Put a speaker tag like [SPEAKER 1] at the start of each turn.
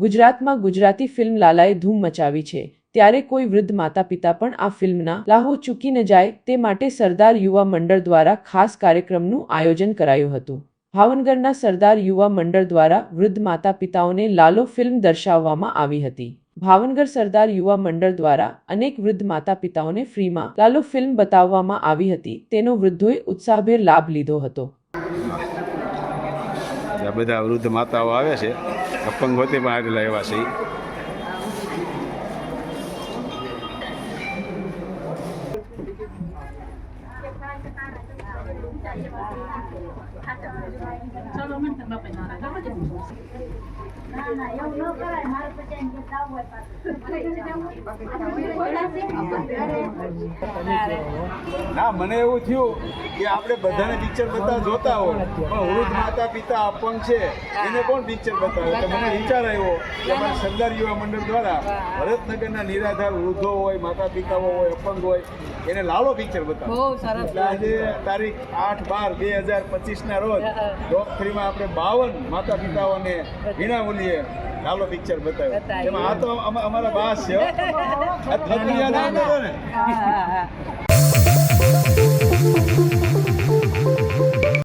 [SPEAKER 1] ગુજરાતમાં ગુજરાતી ફિલ્મ લાલાએ ધૂમ મચાવી છે. ત્યારે કોઈ વૃદ્ધ માતા પિતા પણ આ ફિલ્મના લાહો ચૂકી ન જાય તે માટે સરદાર યુવા મંડળ દ્વારા ખાસ કાર્યક્રમનું આયોજન કરાયું હતું. ભાવનગરના સરદાર યુવા મંડળ દ્વારા વૃદ્ધ માતા પિતાઓને લાલો ફિલ્મ દર્શાવવામાં આવી હતી. ભાવનગર સરદાર યુવા મંડળ દ્વારા અનેક વૃદ્ધ માતા પિતાઓને ફ્રીમાં લાલો ફિલ્મ બતાવવામાં આવી હતી. તેનો વૃદ્ધોએ ઉત્સાહભેર લાભ લીધો હતો.
[SPEAKER 2] આ બધા વૃદ્ધ માતાઓ આવે છે અપંગ હોતી પણ આવેલા એવા છે.
[SPEAKER 3] ના ના
[SPEAKER 2] મને એવું થયું કે આપણે બધાને પિક્ચર બધા જોતા હોય. પણ વૃદ્ધ માતા પિતા અપંગ છે એને કોણ પિક્ચર બતાવે? તો મને વિચાર આવ્યો કે અમારા સરદાર યુવા મંડળ દ્વારા ભરતનગરના નિરાધાર વૃદ્ધો હોય માતા પિતાઓ હોય અપંગ હોય એને લાલો પિક્ચર બતાવે. એટલે આજે તારીખ આઠ બાર બે હજાર પચીસના રોજ ડોક થ્રીમાં આપણે બાવન માતા પિતાઓને વિના મૂલ્યે લાલો પિક્ચર બતાવ્યું. એમાં આ તો અમા- અમારા બાસ છે